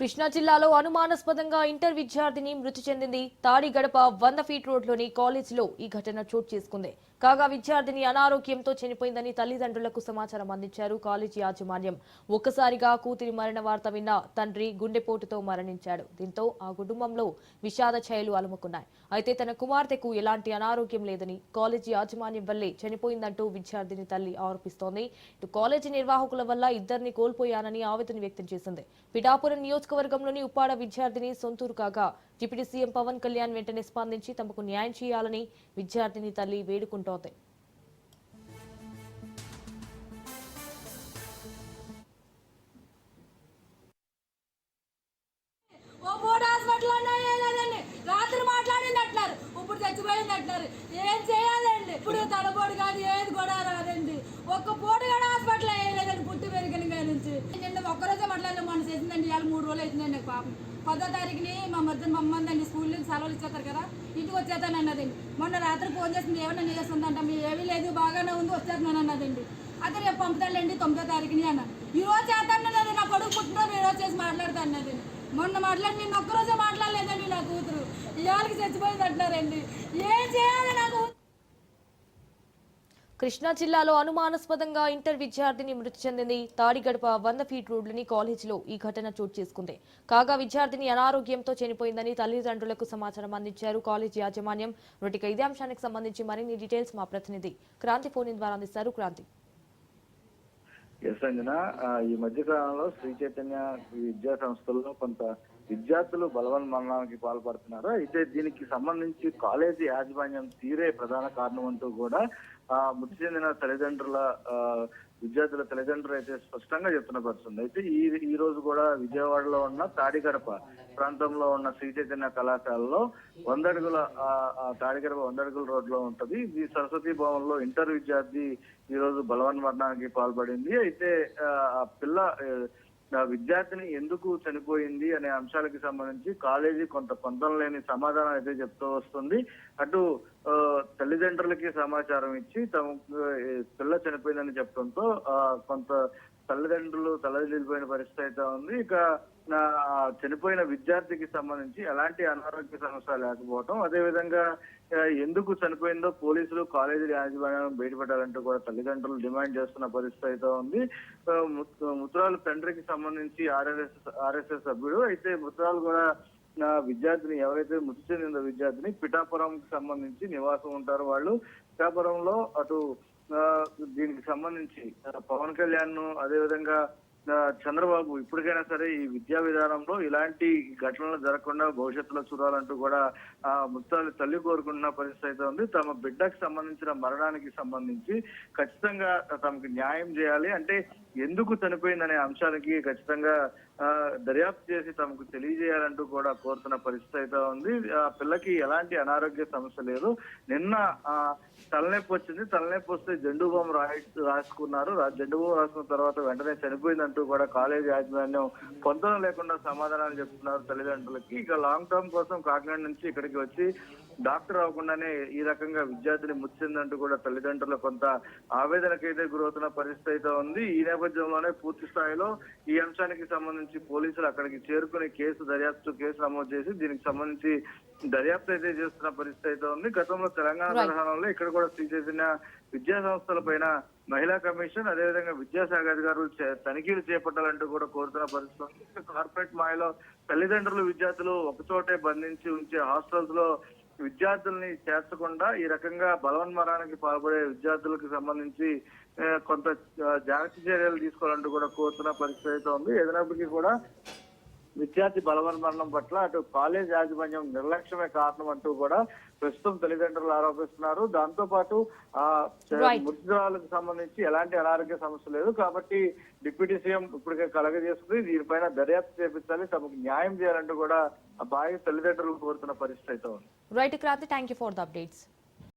కృష్ణా జిల్లాలో అనుమానాస్పదంగా ఇంటర్ విద్యార్థిని మృతి చెందింది. తాడి గడప వంద ఫీట్ రోడ్లోని కాలేజీలో ఈ ఘటన చోటు చేసుకుంది. కాగా విద్యార్థిని అనారోగ్యంతో చనిపోయిందని తల్లిదండ్రులకు సమాచారం అందించారు కాలేజీ యాజమాన్యం. ఒక్కసారిగా కూతురి మరణ వార్త విన్న తండ్రి గుండెపోటుతో మరణించాడు. దీంతో ఆ కుటుంబంలో విషాద ఛాయలు అలుముకున్నాయి. అయితే తన కుమార్తెకు ఎలాంటి అనారోగ్యం లేదని కాలేజీ యాజమాన్యం వల్లే చనిపోయిందంటూ విద్యార్థిని తల్లి ఆరోపిస్తోంది. ఇటు కాలేజీ నిర్వాహకుల వల్ల ఇద్దరిని కోల్పోయానని ఆవేదన వ్యక్తం చేసింది. పిఠాపురం నియోజక నియోజకవర్గంలోని ఉప్పాడ విద్యార్థిని సొంతూరు కాగా డిప్యూటీ సీఎం పవన్ కళ్యాణ్ వెంటనే స్పందించి తమకు న్యాయం చేయాలని విద్యార్థిని తల్లి వేడుకుంటోంది. ఓ రాత్రి మాట్లాడింది అంటున్నారు. ఇప్పుడు చచ్చిపోయింది అంటున్నారు. ఏం చేయాలండి? ఇప్పుడు తలపోటు కానీ ఏది కూడా రాదండి. ఒక్క పూట కూడా హాస్పిటల్ వేయలేదండి పుట్టి పెరిగిన కాడి నుంచి. నిన్న ఒక్కరోజే మాట్లాడలేదు మొన్న చేసిందండి. రోజులు అవుతుందండి నాకు పాపం. పదో తారీఖుని మా మధ్య మమ్మందండి స్కూల్ నుంచి సెలవులు ఇచ్చేస్తారు కదా ఇంటికి వచ్చేస్తాను అన్నదండి మొన్న రాత్రి ఫోన్ చేసింది ఏమన్నా చేస్తుందంట మీ ఏమీ లేదు బాగానే ఉంది వచ్చేస్తున్నాను అన్నదండి. అదే రేపు పంపుతాడండి తొమ్మిదో తారీఖుని అన్న. ఈ రోజు చేస్తానన్నది నా కొడుకు పుట్టినరోజు ఈ రోజు చేసి మాట్లాడతానన్నది మొన్న మాట్లాడి నేను ఒక్కరోజే మాట్లాడలేదండి నా కూతురు. ఇవాళకి చచ్చిపోయింది అంటున్నారండి. ఏం చేయాలి నాకు? కృష్ణా జిల్లాలో అనుమానాస్పదంగా ఇంటర్ విద్యార్థిని మృతి చెందింది. తాడిగడప వంద ఫీట్ రోడ్లోని కాలేజీలో ఈ ఘటన చోటు చేసుకుంది. కాగా విద్యార్థిని అనారోగ్యంతో చనిపోయిందని తల్లిదండ్రులకు సమాచారం అందించారు కాలేజీ యాజమాన్యం. మృతిక ఇదే అంశానికి సంబంధించి మరిన్ని డీటెయిల్స్ మా ప్రతినిధి క్రాంతి ఫోన్ ద్వారా అందిస్తారు. క్రాంతి. ఎస్ అంజన. ఈ మధ్య కాలంలో శ్రీ చైతన్య విద్యా సంస్థల్లో కొంత విద్యార్థులు బలవన్మరణానికి పాల్పడుతున్నారు. అయితే దీనికి సంబంధించి కాలేజీ యాజమాన్యం తీరే ప్రధాన కారణం అంటూ కూడా ఆ మృతి చెందిన తల్లిదండ్రుల ఆ, విద్యార్థుల తల్లిదండ్రులు అయితే స్పష్టంగా చెప్తున్న పరిస్థితుంది అయితే ఈ ఈ రోజు కూడా విజయవాడలో ఉన్న తాడిగడప ప్రాంతంలో ఉన్న శ్రీ చైతన్య కళాశాలలో వందడుగుల ఆ, తాడిగడప వందడుగుల రోడ్లో ఉంటది. ఈ సరస్వతి భవన్లో ఇంటర్ విద్యార్థి ఈ రోజు బలవన్ మరణానికి పాల్పడింది. అయితే ఆ పిల్ల ఆ, విద్యార్థిని ఎందుకు చనిపోయింది అనే అంశాలకు సంబంధించి కాలేజీ కొంత పొందం లేని సమాధానం అయితే చెప్తూ వస్తుంది. అటు తల్లిదండ్రులకి సమాచారం ఇచ్చి తమ పిల్ల చనిపోయిందని చెప్పడంతో ఆ, కొంత తల్లిదండ్రులు తలదిల్లిపోయిన పరిస్థితి అయితే ఉంది. ఇక నా చనిపోయిన విద్యార్థికి సంబంధించి ఎలాంటి అనారోగ్య సమస్య లేకపోవటం అదేవిధంగా ఎందుకు చనిపోయిందో పోలీసులు కాలేజీ యాజమాన్యం బయటపెట్టాలంటూ కూడా తల్లిదండ్రులు డిమాండ్ చేస్తున్న పరిస్థితి అయితే ఉంది. ముత్రాలు తండ్రికి సంబంధించి ఆర్ఎస్ఎస్ ఆర్ఎస్ఎస్ సభ్యుడు అయితే మృతురాలు కూడా నా విద్యార్థిని ఎవరైతే మృతి చెందిన విద్యార్థిని పిఠాపురం సంబంధించి నివాసం ఉంటారు వాళ్ళు. పిఠాపురంలో అటు దీనికి సంబంధించి పవన్ కళ్యాణ్ను అదేవిధంగా చంద్రబాబు ఇప్పటికైనా సరే ఈ విద్యా విధానంలో ఇలాంటి ఘటనలు జరగకుండా భవిష్యత్తులో చూడాలంటూ కూడా ఆ ముత్తాలు తల్లి కోరుకుంటున్న పరిస్థితి అయితే ఉంది. తమ బిడ్డకు సంబంధించిన మరణానికి సంబంధించి ఖచ్చితంగా తమకు న్యాయం చేయాలి. అంటే ఎందుకు చనిపోయిందనే అంశానికి ఖచ్చితంగా ఆ, దర్యాప్తు చేసి తమకు తెలియజేయాలంటూ కూడా కోరుతున్న పరిస్థితి అయితే ఉంది. ఆ పిల్లకి ఎలాంటి అనారోగ్య సమస్య లేదు. నిన్న ఆ, తలనొప్పి వచ్చింది. తలనొప్పి వస్తే జెండు బొమ్మ రాయి రాసుకున్నారు. జెండు బొమ్మ రాసుకున్న తర్వాత వెంటనే చనిపోయిందంటూ కూడా కాలేజ్ యాజమాన్యం పొందడం లేకుండా సమాధానాలు చెప్తున్నారు తల్లిదండ్రులకి. ఇక లాంగ్ టర్మ్ కోసం కాకినాడ నుంచి ఇక్కడికి వచ్చి డాక్టర్ అవ్వకుండానే ఈ రకంగా విద్యార్థిని ముచ్చిందంటూ కూడా తల్లిదండ్రులు కొంత ఆవేదనకైతే గురవుతున్న పరిస్థితి అయితే ఉంది. ఈ నేపథ్యంలోనే పూర్తి స్థాయిలో ఈ అంశానికి సంబంధించి పోలీసులు అక్కడికి చేరుకుని కేసు దర్యాప్తు కేసు నమోదు చేసి దీనికి సంబంధించి దర్యాప్తు అయితే చేస్తున్న పరిస్థితి అయితే ఉంది గతంలో తెలంగాణ. తెలంగాణలో ఇక్కడ కూడా శ్రీ చైతన్య విద్యా సంస్థల పైన మహిళా కమిషన్ అదేవిధంగా విద్యాశాఖ అధికారులు చే- తనిఖీలు చేపట్టాలంటూ కూడా కోరుతున్న పరిస్థితి ఉంది కార్పొరేట్ మాయలో తల్లిదండ్రులు విద్యార్థులు ఒకచోటే బంధించి ఉంచే హాస్టల్స్లో విద్యార్థుల్ని చేర్చకుండా ఈ రకంగా బలవన్మరానికి పాల్పడే విద్యార్థులకు సంబంధించి కొంత జాగ్రత్త చర్యలు తీసుకోవాలంటూ కూడా కోరుతున్న పరిస్థితి అయితే ఉంది. ఏదైనప్పటికీ కూడా విద్యార్థి బలవన్మరణం పట్ల అటు కాలేజ్ యాజమాన్యం నిర్లక్ష్యమే కారణం అంటూ కూడా ప్రస్తుతం తల్లిదండ్రులు ఆరోపిస్తున్నారు. దాంతో పాటు ఆ. మృతురాలకు సంబంధించి ఎలాంటి అనారోగ్య సమస్య లేదు. కాబట్టి డిప్యూటీ సీఎం ఇప్పటికే కలగజేస్తుంది దీనిపైన దర్యాప్తు చేపించాలి. తమకు న్యాయం చేయాలంటూ కూడా ఆ బాధ్యత తల్లిదండ్రులు కోరుతున్న పరిస్థితి అయితే ఉంది. Right Kranti thank you for the updates